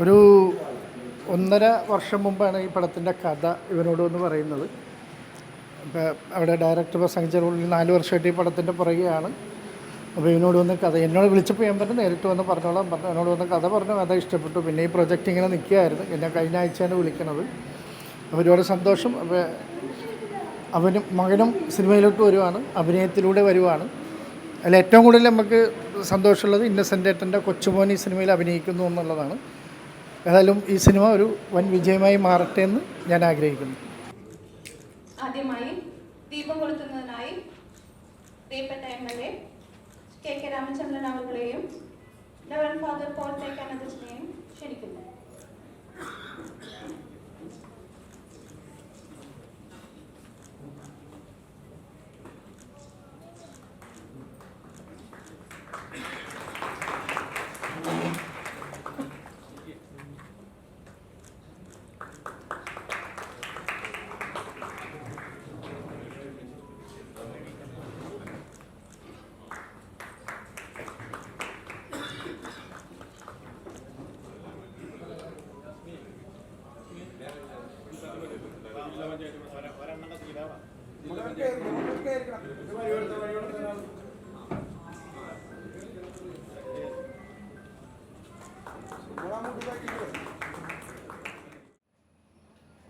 ഒരു ഒന്നര വർഷം മുമ്പാണ് ഈ പടത്തിന്റെ കഥ ഇവനോട് വന്ന് പറയുന്നത്. അപ്പോൾ അവിടെ ഡയറക്ടർ പ്രസംഗിച്ചുള്ളിൽ നാല് വർഷമായിട്ട് ഈ പടത്തിന്റെ പുറകെയാണ്. അപ്പോൾ ഇവനോട് വന്ന് കഥ എന്നോട് വിളിച്ചപ്പോൾ ഞാൻ പറഞ്ഞു നേരിട്ട് വന്ന് പറഞ്ഞോളാം പറഞ്ഞു. എന്നോട് വന്ന് കഥ പറഞ്ഞു കഥ ഇഷ്ടപ്പെട്ടു. പിന്നെ ഈ പ്രൊജക്റ്റ് ഇങ്ങനെ നിൽക്കുകയായിരുന്നു. എന്നെ കഴിഞ്ഞ ആഴ്ചയാണ് വിളിക്കണത് അപ്പോൾ ഒരുപാട് സന്തോഷം. അപ്പോൾ അവനും മകനും സിനിമയിലോട്ട് വരുവാണ് അഭിനയത്തിലൂടെ വരുവാണ്. അതിൽ ഏറ്റവും കൂടുതൽ നമുക്ക് സന്തോഷമുള്ളത് ഇന്നസെന്റ് ഏട്ടന്റെ കൊച്ചുമോൻ ഈ സിനിമയിൽ അഭിനയിക്കുന്നു എന്നുള്ളതാണ്. ഏതായാലും ഈ സിനിമ ഒരു വൻ വിജയമായി മാറട്ടെ എന്ന് ഞാൻ ആഗ്രഹിക്കുന്നു. ആദ്യമായി ദീപം കൊളുത്തുന്നതിനായി പ്രിയപ്പെട്ട M L A K K Ramachandran അവരുടെയും ഫാദർ പോൾ തേക്കാനന്ദജിനെയും ക്ഷണിക്കുന്നു.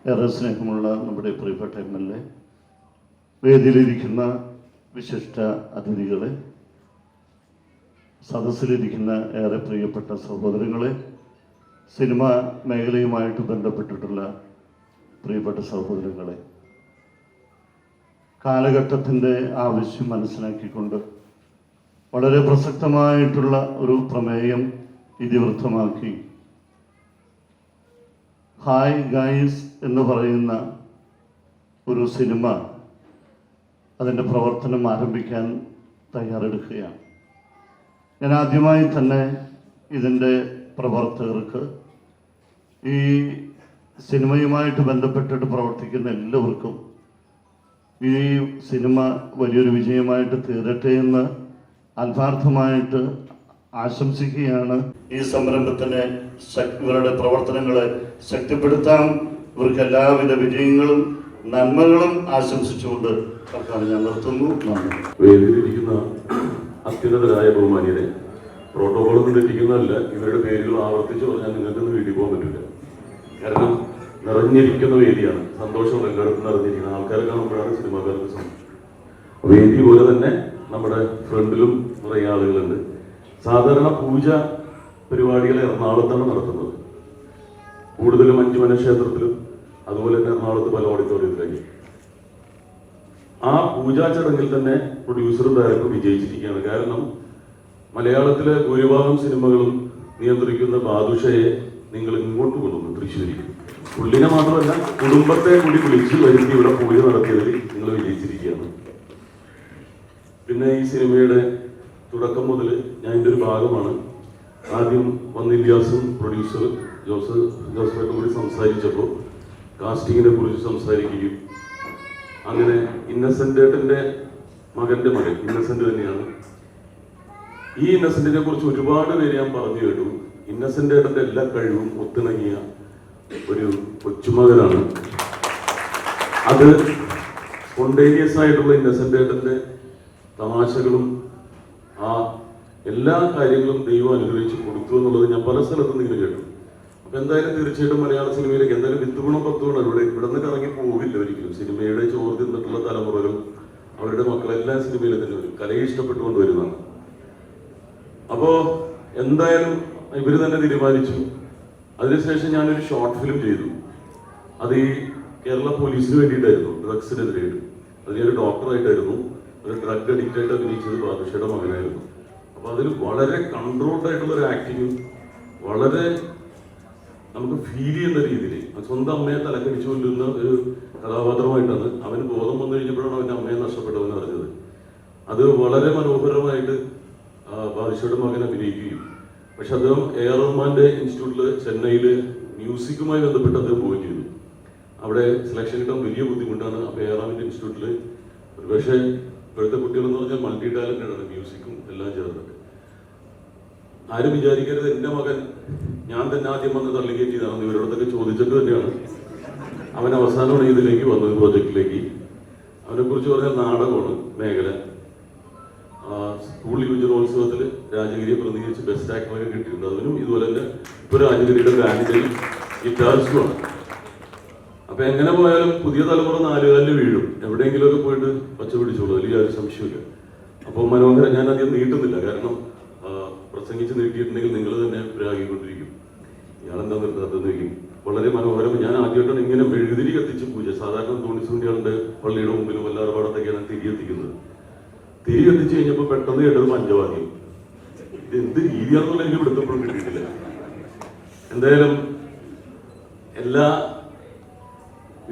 ഏറെ സ്നേഹമുള്ള നമ്മുടെ പ്രിയപ്പെട്ട എം എൽ എ വേദിയിലിരിക്കുന്ന വിശിഷ്ട അതിഥികളെ സദസ്സിലിരിക്കുന്ന ഏറെ പ്രിയപ്പെട്ട സഹോദരങ്ങളെ സിനിമാ മേഖലയുമായിട്ട് ബന്ധപ്പെട്ടിട്ടുള്ള പ്രിയപ്പെട്ട സഹോദരങ്ങളെ കാലഘട്ടത്തിന്റെ ആവശ്യം മനസ്സിലാക്കിക്കൊണ്ട് വളരെ പ്രസക്തമായിട്ടുള്ള ഒരു പ്രമേയം ഇതിവൃത്തമാക്കി. ഹായ് ഗായ്സ് എന്ന് പറയുന്ന ഒരു സിനിമ അതിന്റെ പ്രവർത്തനം ആരംഭിക്കാൻ തയ്യാറെടുക്കുകയാണ്. ഞാൻ ആദ്യമായി തന്നെ ഇതിന്റെ പ്രവർത്തകർക്ക് ഈ സിനിമയുമായിട്ട് ബന്ധപ്പെട്ടിട്ട് പ്രവർത്തിക്കുന്ന എല്ലാവർക്കും ഈ സിനിമ വലിയൊരു വിജയമായിട്ട് തീരട്ടെ എന്ന് ആത്മാർത്ഥമായിട്ട് ആശംസിക്കുകയാണ്. ഈ സംരംഭത്തിനെ ഇവരുടെ പ്രവർത്തനങ്ങളെ ശക്തിപ്പെടുത്താൻ ഇവർക്ക് എല്ലാവിധ വിജയങ്ങളും നന്മകളും ആശംസിച്ചുകൊണ്ട് സർക്കാർ ഞാൻ നിർത്തുന്നു. അത്യുന്നതരായ ബഹുമാനിയരെ പ്രോട്ടോകോളൊന്നും തെറ്റിക്കുന്നതല്ല ഇവരുടെ പേരുകൾ ആവർത്തിച്ച് പറഞ്ഞാൽ നിങ്ങൾക്ക് വീട്ടിൽ പോകാൻ പറ്റില്ല കാരണം നിറഞ്ഞിരിക്കുന്ന വേദിയാണ്. സന്തോഷം എല്ലായിടത്തും നിറഞ്ഞിരിക്കുന്ന ആൾക്കാരെ കാണുമ്പോഴാണ് സിനിമാക്കാർക്ക് സന്തോഷം വേദി പോലെ തന്നെ നമ്മുടെ ഫ്രണ്ടിലും നിറയെ ആളുകളുണ്ട്. സാധാരണ പൂജ പരിപാടികൾ എറണാകുളത്താണ് നടത്തുന്നത്. കൂടുതലും അഞ്ചുമന ക്ഷേത്രത്തിലും അതുപോലെ തന്നെ എറണാകുളത്ത് പല ഓഡിറ്റോറിയത്തിലേക്ക് ആ പൂജാ ചടങ്ങിൽ തന്നെ പ്രൊഡ്യൂസറും ഡയറക്ടറും വിജയിച്ചിരിക്കുകയാണ്. കാരണം മലയാളത്തിലെ ഭൂരിഭാഗം സിനിമകളും നിയന്ത്രിക്കുന്ന ബാദുഷയെ നിങ്ങൾ ഇങ്ങോട്ട് കൊണ്ടുവന്നു. തൃശ്ശൂരിൽ പുള്ളിനെ മാത്രമല്ല കുടുംബത്തെ കൂടി വിളിച്ച് വരുത്തി ഇവിടെ പൂജ നടത്തിയതിൽ നിങ്ങൾ വിജയിച്ചിരിക്കുകയാണ്. പിന്നെ ഈ സിനിമയുടെ തുടക്കം മുതൽ ഞാൻ ഇതിന്റെ ഒരു ഭാഗമാണ്. ആദ്യം വന്ന് ഇല്യാസും പ്രൊഡ്യൂസർ ജോസ് ജോസഫൊക്കെ കൂടി സംസാരിച്ചപ്പോൾ കാസ്റ്റിങ്ങിനെ കുറിച്ച് സംസാരിക്കുകയും അങ്ങനെ ഇന്നസെന്റേട്ടന്റെ മകന്റെ മകൻ ഇന്നസെന്റ് തന്നെയാണ്. ഈ ഇന്നസെന്റിനെ കുറിച്ച് ഒരുപാട് പേര് ഞാൻ പറഞ്ഞു കേട്ടു. ഇന്നസെന്റേട്ടന്റെ എല്ലാ കഴിവും ഒത്തിണങ്ങിയ ഒരു കൊച്ചുമകനാണ്. അത് സ്പോണ്ടേനിയസ് ആയിട്ടുള്ള ഏട്ടന്റെ തമാശകളും ആ എല്ലാ കാര്യങ്ങളും ദൈവം അനുഗ്രഹിച്ച് കൊടുത്തു എന്നുള്ളത് ഞാൻ പല സ്ഥലത്തും നിങ്ങൾ കേട്ടു. അപ്പൊ എന്തായാലും തീർച്ചയായിട്ടും മലയാള സിനിമയിലേക്ക് എന്തായാലും വിത്തുകുണം ഗുണം പത്ത് ഇവിടെ ഇവിടെ നിന്ന് ഇറങ്ങി പോകില്ല ഒരിക്കലും. സിനിമയുടെ ചോറ് തിന്നിട്ടുള്ള തലമുറകളും അവരുടെ മക്കളെല്ലാം സിനിമയിൽ തന്നെ വരും. കലയെ ഇഷ്ടപ്പെട്ടുകൊണ്ട് വരുന്നതാണ്. അപ്പോ എന്തായാലും ഇവർ തന്നെ തീരുമാനിച്ചു. അതിനുശേഷം ഞാനൊരു ഷോർട്ട് ഫിലിം ചെയ്തു. അത് ഈ കേരള പോലീസിന് വേണ്ടിയിട്ടായിരുന്നു ഡ്രഗ്സിനെതിരായിട്ട് അത് ഞാനൊരു ഡോക്ടറായിട്ടായിരുന്നു ഒരു ഡ്രഗ് അഡിക്റ്റ് ആയിട്ട് അഭിനയിച്ചത് ബാദുഷയുടെ മകനായിരുന്നു. അപ്പോൾ അതിൽ വളരെ കൺട്രോൾഡ് ആയിട്ടുള്ള ഒരു ആക്ടിങ്ങും വളരെ നമുക്ക് ഫീൽ ചെയ്യുന്ന രീതിയിൽ സ്വന്തം അമ്മയെ തലക്കടിച്ചു കൊണ്ടിരുന്ന ഒരു കഥാപാത്രമായിട്ടാണ് അവന് ബോധം വന്നു കഴിഞ്ഞപ്പോഴാണ് അവന്റെ അമ്മയെ നഷ്ടപ്പെട്ടവെന്ന് അറിഞ്ഞത് അത് വളരെ മനോഹരമായിട്ട് ബാദുഷയുടെ മകൻ അഭിനയിക്കുകയും പക്ഷെ അദ്ദേഹം എ ആർ റഹ്മാന്റെ ഇൻസ്റ്റിറ്റ്യൂട്ടിൽ ചെന്നൈയിൽ മ്യൂസിക്കുമായി ബന്ധപ്പെട്ട് അദ്ദേഹം പോയി ചെയ്തു. അവിടെ സെലക്ഷൻ കിട്ടാൻ വലിയ ബുദ്ധിമുട്ടാണ്. അപ്പോൾ എ ആർ റഹ്മാന്റെ ഇൻസ്റ്റിറ്റ്യൂട്ടിൽ ഒരുപക്ഷെ ഇപ്പോഴത്തെ കുട്ടികളെന്ന് പറഞ്ഞാൽ മൾട്ടി ടാലന്റഡ് ആണ്. മ്യൂസിക്കും എല്ലാം ചേർന്നിട്ട്. ആരും വിചാരിക്കരുത് എന്റെ മകൻ ഞാൻ തന്നെ ആദ്യം വന്ന് തള്ളിക്കയറ്റിയതാണെന്ന് ഇവരോടൊക്കെ ചോദിച്ചിട്ട് തന്നെയാണ്. അവൻ അവസാനമാണ് ഇതിലേക്ക് വന്നത് പ്രോജക്റ്റിലേക്ക് അവനെ കുറിച്ച് പറഞ്ഞാൽ നാടകമാണ് മേഖല. സ്കൂൾ യുവജനോത്സവത്തിൽ രാജഗിരിയെ പ്രതികരിച്ച് ബെസ്റ്റ് ആക്ടറൊക്കെ കിട്ടിയിട്ടുണ്ട്. അതിനും ഇതുപോലെ തന്നെ ഇപ്പൊ രാജഗിരിയുടെ ബ്രാൻഡിലും ഗിറ്റാർസുമാണ് അപ്പൊ എങ്ങനെ പോയാലും പുതിയ തലമുറ നാലുകാലിൽ വീഴും. എവിടെയെങ്കിലുമൊക്കെ പോയിട്ട് പച്ച പിടിച്ചോളൂ. അതിൽ യാതൊരു സംശയമില്ല അപ്പോൾ മനോഹരൻ ഞാൻ അധികം നീട്ടുന്നില്ല. കാരണം പ്രസംഗിച്ച് നീട്ടിയിട്ടുണ്ടെങ്കിൽ നിങ്ങൾ തന്നെ പ്രാഗിക്കൊണ്ടിരിക്കും ഇയാളെന്താ നിർത്താത്തത് ചോദിക്കും. വളരെ മനോഹരം. ഞാൻ ആദ്യമായിട്ടാണ് ഇങ്ങനെ മെഴുതിരി കത്തിച്ച് പൂജ. സാധാരണ തോണിസുണ്ടികളുടെ പള്ളിയുടെ മുമ്പിലും വല്ലാർപാടത്തൊക്കെയാണ് തിരി തിരി കത്തിച്ച് കഴിഞ്ഞപ്പോൾ പെട്ടെന്ന് കേട്ടത് പഞ്ചവാദ്യം. ഇത് എന്ത് രീതിയാണെന്നുള്ള എനിക്ക് ഇവിടുത്തെ കിട്ടിയിട്ടില്ല. എന്തായാലും എല്ലാ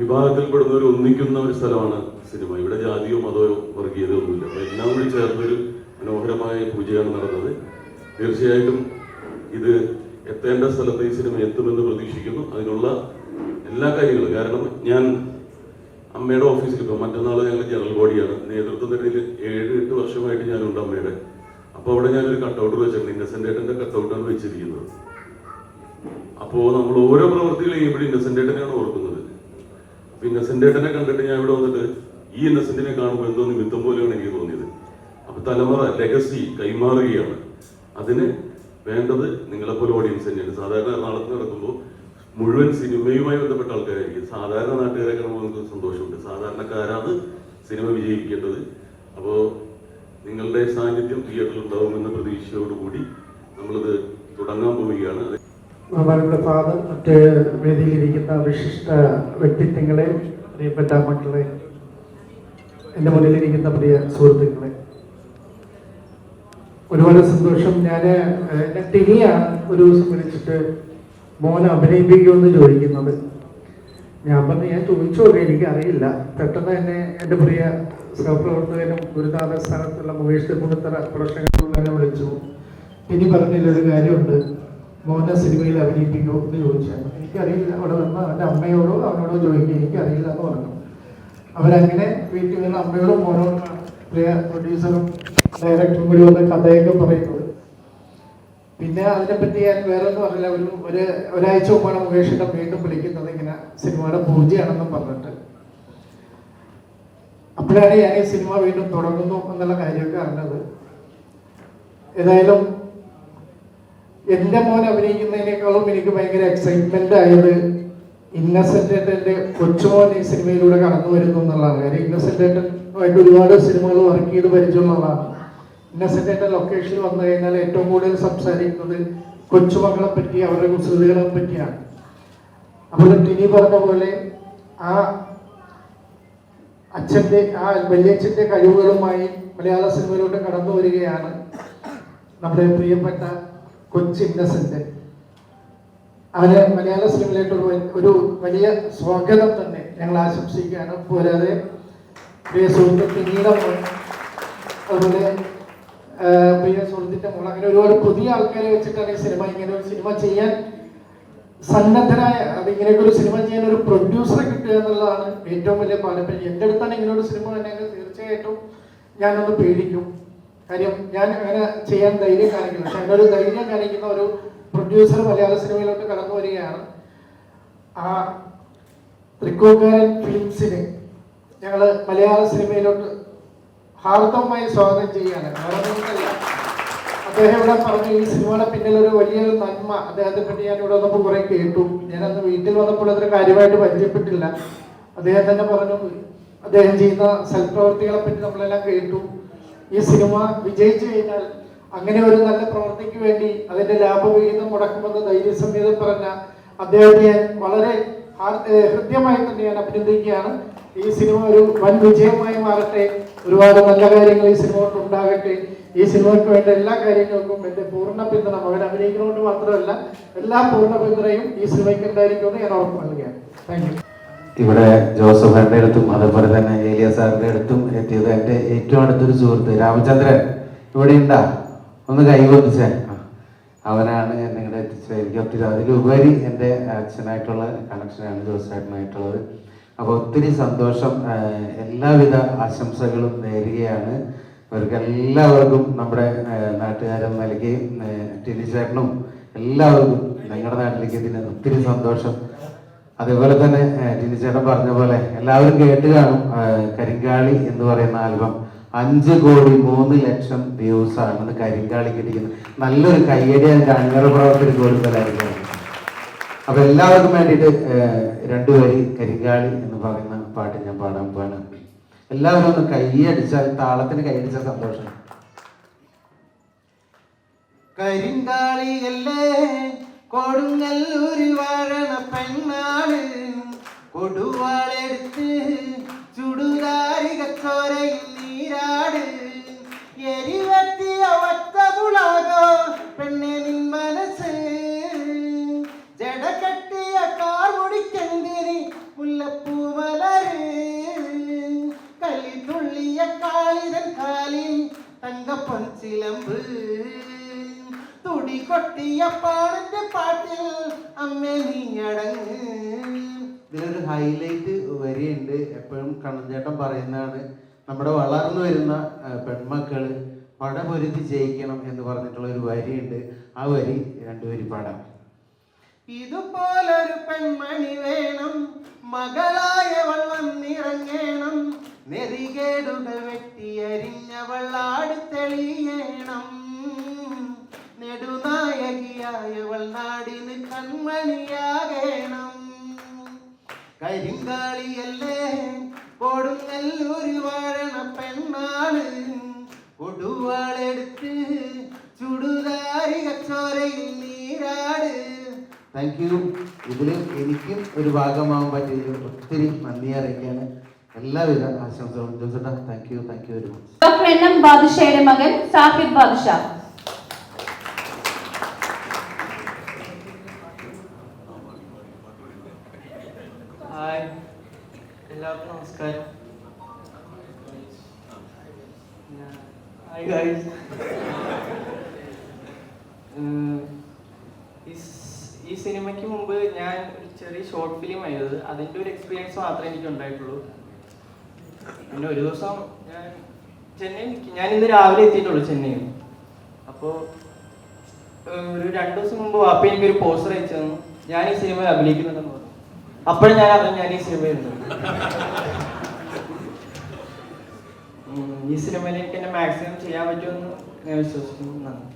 വിഭാഗത്തിൽപ്പെടുന്നവർ ഒന്നിക്കുന്ന ഒരു സ്ഥലമാണ് സിനിമ. ഇവിടെ ജാതിയോ മതമോ വർഗീയതയോ ഒന്നുമില്ല. അപ്പൊ എല്ലാം കൂടി ചേർന്നൊരു മനോഹരമായ പൂജയാണ് നടന്നത്. തീർച്ചയായിട്ടും ഇത് എത്തേണ്ട സ്ഥലത്ത് ഈ സിനിമ എത്തുമെന്ന് പ്രതീക്ഷിക്കുന്നു. അതിനുള്ള എല്ലാ കാര്യങ്ങളും. കാരണം ഞാൻ അമ്മയുടെ ഓഫീസിൽ ഇപ്പോൾ മറ്റന്നാൾ ഞങ്ങൾ ജനറൽ ബോഡിയാണ്. നേതൃത്വം നിലയിൽ ഏഴ് എട്ട് വർഷമായിട്ട് ഞാനുണ്ട് അമ്മയുടെ. അപ്പോൾ അവിടെ ഞാനൊരു കട്ടൗട്ട് വെച്ചിട്ടുണ്ട്. ഇന്നസെന്റേറ്റന്റെ ഏട്ടന്റെ കട്ടൗട്ടാണ് വെച്ചിരിക്കുന്നത്. അപ്പോൾ നമ്മൾ ഓരോ പ്രവൃത്തികൾ ചെയ്യുമ്പോഴും ഇന്നസെന്റേറ്റനെയാണ് ഓർക്കുന്നത്. അപ്പോൾ ഇന്നസെന്റേറ്റനെ കണ്ടിട്ട് ഞാൻ ഇവിടെ വന്നിട്ട് ഈ ഇന്നസെന്റിനെ കാണുമ്പോൾ എന്തോ നിമിത്തം പോലെയാണ് എനിക്ക് തോന്നിയത്. അപ്പോൾ തലമുറ ലെഗസി കൈമാറുകയാണ്. അതിന് വേണ്ടത് നിങ്ങളെപ്പോലെ ഓഡിയൻസ് തന്നെയാണ്. സാധാരണ എറണാകുളത്ത് നടക്കുമ്പോൾ മുഴുവൻ സിനിമയുമായി ബന്ധപ്പെട്ട ആൾക്കാരായിരിക്കും. സാധാരണ നാട്ടുകാരെ കാണുമ്പോൾ നമുക്ക് സന്തോഷമുണ്ട്. സാധാരണക്കാരാണ് സിനിമ വിജയിക്കേണ്ടത് അപ്പോൾ നിങ്ങളുടെ സാന്നിധ്യം തിയേറ്ററിൽ ഉണ്ടാവുമെന്ന പ്രതീക്ഷയോടുകൂടി നമ്മളിത് തുടങ്ങാൻ പോവുകയാണ്. അവരുടെ ഫാദർ മറ്റ് വേദിയിലിരിക്കുന്ന വിശിഷ്ട വ്യക്തിത്വങ്ങളെ പ്രിയപ്പെട്ട മക്കളെ എന്റെ മുന്നിലിരിക്കുന്ന പ്രിയ സുഹൃത്തുക്കളെ ഒരുപാട് സന്തോഷം. ഞാൻ എന്നെ ടിനിയാണ് ഒരു ദിവസം വിളിച്ചിട്ട് മോൻ അഭിനയിപ്പിക്കുമെന്ന് ചോദിക്കുന്നത്. ഞാൻ പറഞ്ഞു ഞാൻ ചോദിച്ചോക്കെ എനിക്ക് അറിയില്ല. പെട്ടെന്ന് തന്നെ എന്റെ പ്രിയ സഹപ്രവർത്തകനും ഗുരുനാഥ സ്ഥാനത്തുള്ള മുകേഷ് കുണത്തറ എന്നെ വിളിച്ചു. ഇനി പറഞ്ഞില്ലൊരു കാര്യമുണ്ട്. മോനെ സിനിമയിൽ അഭിനയിപ്പിക്കുമോ എന്ന് ചോദിച്ചാൽ എനിക്കറിയില്ല. അവിടെ വന്ന് അവന്റെ അമ്മയോടോ അവനോടോ ചോദിക്കുക എനിക്കറിയില്ല എന്ന് പറഞ്ഞു. അവരങ്ങനെ വീട്ടിൽ നിന്ന് അമ്മയോടും മോനോടും പ്രിയ പ്രൊഡ്യൂസറും ഡയറക്ടറും കൂടി വന്ന് കഥയൊക്കെ പറയുന്നത് പിന്നെ അതിനെപ്പറ്റി ഞാൻ വേറെ ഒന്നും പറഞ്ഞില്ല ഒരു ഒരു ഒരാഴ്ച മുമ്പാണ് മുകേഷിനെ വീണ്ടും വിളിക്കുന്നത് ഇങ്ങനെ സിനിമയുടെ പൂജയാണെന്നും പറഞ്ഞിട്ട്. അപ്പോഴാണ് ഞാൻ ഈ സിനിമ വീണ്ടും തുടങ്ങുന്നു എന്നുള്ള കാര്യമൊക്കെ അറിഞ്ഞത്. ഏതായാലും എന്റെ മോൻ അഭിനയിക്കുന്നതിനേക്കാളും എനിക്ക് ഭയങ്കര എക്സൈറ്റ്മെന്റ് ആയത് ഇന്നസെന്റ് ഏട്ടന്റെ കൊച്ചുമോൻ ഈ സിനിമയിലൂടെ കടന്നു വരുന്നു എന്നുള്ളതാണ് കാര്യം ഇന്നസെന്റ് ആയിട്ട് ഒരുപാട് സിനിമകൾ വർക്ക് ചെയ്ത് പരിചയമുള്ളതാണ് ലൊക്കേഷൻ ലൊക്കേഷനിൽ വന്നു കഴിഞ്ഞാൽ ഏറ്റവും കൂടുതൽ സംസാരിക്കുന്നത് കൊച്ചുമക്കളെ പറ്റി അവരുടെ കുസൃതികളെ പറ്റിയാണ്. അപ്പോൾ ടിനി പറഞ്ഞ പോലെ ആ അച്ഛന്റെ ആ വലിയച്ഛന്റെ കഴിവുകളുമായി മലയാള സിനിമയിലോട്ട് കടന്നു വരികയാണ് നമ്മുടെ പ്രിയപ്പെട്ട കൊച്ചു ഇന്നസെന്റ്. അവന് മലയാള സിനിമയിലേക്ക് ഒരു ഒരു വലിയ സ്വാഗതം തന്നെ ഞങ്ങൾ ആശംസിക്കുകയാണ്. പോരാതെ പ്രിയ സുഹൃത്ത് പിന്നീട് അതുപോലെ പ്രിയ സുഹൃത്തിന്റെ മോൾ അങ്ങനെ ഒരുപാട് പുതിയ ആൾക്കാരെ വെച്ചിട്ടാണ് ഈ സിനിമ ഇങ്ങനെ ഒരു സിനിമ ചെയ്യാൻ സന്നദ്ധരായ അത് ഇങ്ങനെയൊക്കെ ഒരു സിനിമ ചെയ്യാൻ ഒരു പ്രൊഡ്യൂസറെ കിട്ടുക എന്നുള്ളതാണ് ഏറ്റവും വലിയ പാരമ്പര്യം. എന്റെ അടുത്താണ് ഇങ്ങനെ ഒരു സിനിമ വന്നെങ്കിൽ തീർച്ചയായിട്ടും ഞാനൊന്ന് പേടിക്കും. കാര്യം ഞാൻ അങ്ങനെ ചെയ്യാൻ ധൈര്യം കാണിക്കില്ല പക്ഷെ അങ്ങനെ ഒരു ധൈര്യം കാണിക്കുന്ന ഒരു പ്രൊഡ്യൂസർ മലയാള സിനിമയിലോട്ട് കടന്നു വരികയാണ്. ആ തൃക്കോക്കാരൻ ഫിലിംസിനെ ഞങ്ങൾ മലയാള സിനിമയിലോട്ട് ഹാർദവമായി സ്വാഗതം ചെയ്യാണ് വേറെ ഒന്നുമല്ല. അദ്ദേഹം ഇവിടെ പറഞ്ഞു ഈ സിനിമയുടെ പിന്നിൽ ഒരു വലിയൊരു നന്മ അദ്ദേഹത്തെ പറ്റി ഞാൻ ഇവിടെ വന്നപ്പോൾ കുറെ കേട്ടു. ഞാനന്ന് വീട്ടിൽ വന്നപ്പോൾ അത്ര കാര്യമായിട്ട് പരിചയപ്പെട്ടില്ല. അദ്ദേഹം തന്നെ പറഞ്ഞു അദ്ദേഹം ചെയ്യുന്ന സൽപ്രവർത്തികളെ പറ്റി നമ്മളെല്ലാം കേട്ടു. ഈ സിനിമ വിജയിച്ചു കഴിഞ്ഞാൽ അങ്ങനെ ഒരു നല്ല പ്രവൃത്തിക്ക് വേണ്ടി അതിന്റെ ലാഭവിഹിതം മുടക്കുമെന്ന് ധൈര്യസമേതം പറഞ്ഞ അദ്ദേഹത്തെ ഞാൻ വളരെ ഹൃദ്യമായി തന്നെ ഞാൻ അഭിനന്ദിക്കുകയാണ്. ഈ സിനിമ ഒരു വൻ വിജയമായി മാറട്ടെ. ഒരുപാട് നല്ല കാര്യങ്ങൾ ഈ സിനിമ ഉണ്ടാകട്ടെ. ഈ സിനിമയ്ക്ക് വേണ്ട എല്ലാ കാര്യങ്ങൾക്കും എന്റെ പൂർണ പിന്തുണ. മകൻ അഭിനയിക്കുന്നതുകൊണ്ട് മാത്രമല്ല എല്ലാ പൂർണ പിന്തുണയും ഈ സിനിമയ്ക്ക് ഉണ്ടായിരിക്കുമെന്ന് ഞാൻ ഉറപ്പ് നൽകുകയാണ്. താങ്ക് യു ഇവിടെ ജോസഫറിന്റെ അടുത്തും അതേപോലെ തന്നെ ഏലിയ സാറിന്റെ അടുത്തും എത്തിയത് എന്റെ ഏറ്റവും അടുത്തൊരു സുഹൃത്ത് രാമചന്ദ്രൻ. ഇവിടെ ഉണ്ടാ ഒന്ന് കൈവന്നിച്ചേ അവനാണ് എന്നെ ഇവിടെ എത്തിച്ചത് എനിക്ക് ഒത്തിരി അതിലുപരി എന്റെ അച്ഛനായിട്ടുള്ള കണക്ഷനാണ് ജോസഫായിട്ടുള്ളത് അപ്പോൾ ഒത്തിരി സന്തോഷം എല്ലാവിധ ആശംസകളും നേരുകയാണ്. അവർക്ക് എല്ലാവർക്കും നമ്മുടെ നാട്ടുകാരും നൽകുകയും നിലയ്ക്ക് ടിനി ചേട്ടനും എല്ലാവർക്കും ഞങ്ങളുടെ നാട്ടിലേക്ക് ഇതിന് ഒത്തിരി സന്തോഷം. അതേപോലെ തന്നെ ഏഹ്, ടിനി ചേട്ടൻ പറഞ്ഞ പോലെ എല്ലാവരും കേട്ട് കാണും കരിങ്കാളി എന്ന് പറയുന്ന ആൽബം. അഞ്ച് കോടി മൂന്ന് ലക്ഷം വ്യൂസാണ് കരിങ്കാളി കിട്ടിക്കുന്നത് നല്ലൊരു കയ്യടി അതിന്റെ അണിയറ പ്രവർത്തനം കൊടുക്കലായിരിക്കും അപ്പൊ എല്ലാവർക്കും വേണ്ടിയിട്ട് രണ്ടു വരി കരിങ്കാളി എന്ന് പറയുന്ന പാട്ട് ഞാൻ പാടാൻ പോവാണ്. എല്ലാവരും ഒന്ന് കൈയടിച്ചാൽ താളത്തിന് കൈയടിച്ച സന്തോഷം. കരിങ്കാളിയല്ലേ കൊടുങ്ങല്ലൂരി വാഴണ പെണ്ണാണ്. കൊടുവാളെടുത്ത് ചുടുകാരി കച്ചോരയിൽ നീരാട്. എരിവെത്തിയ ഒറ്റ പുളകോ പെണ്ണെ നിൻ പാട്ട് പാട്ടിൽ അമ്മേ നീ അടങ്ങ്. ഇതിലൊരു ഹൈലൈറ്റ് വരിയുണ്ട്. എപ്പോഴും കണ്ണഞ്ചേട്ടൻ പറയുന്നതാണ്. നമ്മുടെ വളർന്നു വരുന്ന പെൺമക്കൾ പടപൊരുത്തി ജയിക്കണം എന്ന് പറഞ്ഞിട്ടുള്ള ഒരു വരിയുണ്ട്. ആ വരി രണ്ടുപേരി പാടാം. ഇതുപോലൊരു പെൺമണി വേണം. മകളായവൾ നിറങ്ങേണം നെറികേടുകൾ വള്ളാട് തെളിയണം. നെടുനായകിയായവൾ നാടിന് കൺമണിയാകേണം. കരിങ്കാളിയല്ലേ കൊടുങ്ങല്ലൂര് വാഴണ പെണ്ണാണ്. കൊടുവാളെടുത്ത് ചുടുതാരി കച്ചോരയിൽ നീരാട്. താങ്ക് യു ഇതിൽ എനിക്കും ഒരു ഭാഗമാവാൻ പറ്റിയ ഒത്തിരി നന്ദി അറിയിക്കാണ് എല്ലാവിധ ആശംസകളും. ജോസേട്ടാ thank you thank you very much doctor N M ബാദുഷയുടെ മകൻ സാഹിബ് ബാദുഷ ഹായ് എല്ലാവർക്കും നമസ്കാരം. ഈ സിനിമയ്ക്ക് മുമ്പ് ഞാൻ ഒരു ചെറിയ ഷോർട്ട് ഫിലിം ആയത് അതിന്റെ ഒരു എക്സ്പീരിയൻസ് മാത്രമേ എനിക്ക് ഉണ്ടായിട്ടുള്ളൂ. പിന്നെ ഒരു ദിവസം ഞാൻ ചെന്നൈ ഞാൻ ഇന്ന് രാവിലെ എത്തിയിട്ടുള്ളൂ ചെന്നൈയിൽ അപ്പോൾ ഒരു രണ്ടു ദിവസം മുമ്പ് വാപ്പ എനിക്കൊരു പോസ്റ്റർ അയച്ചു തന്നു. ഞാൻ ഈ സിനിമയിൽ അഭിനയിക്കുന്നുണ്ടെന്ന് പറഞ്ഞു. അപ്പോഴും ഞാൻ അറിഞ്ഞു ഞാൻ ഈ സിനിമയുണ്ട് ഈ സിനിമയിൽ എനിക്ക് എന്നെ മാക്സിമം ചെയ്യാൻ പറ്റുമെന്ന് ഞാൻ വിശ്വസിക്കുന്നു. നന്ദി.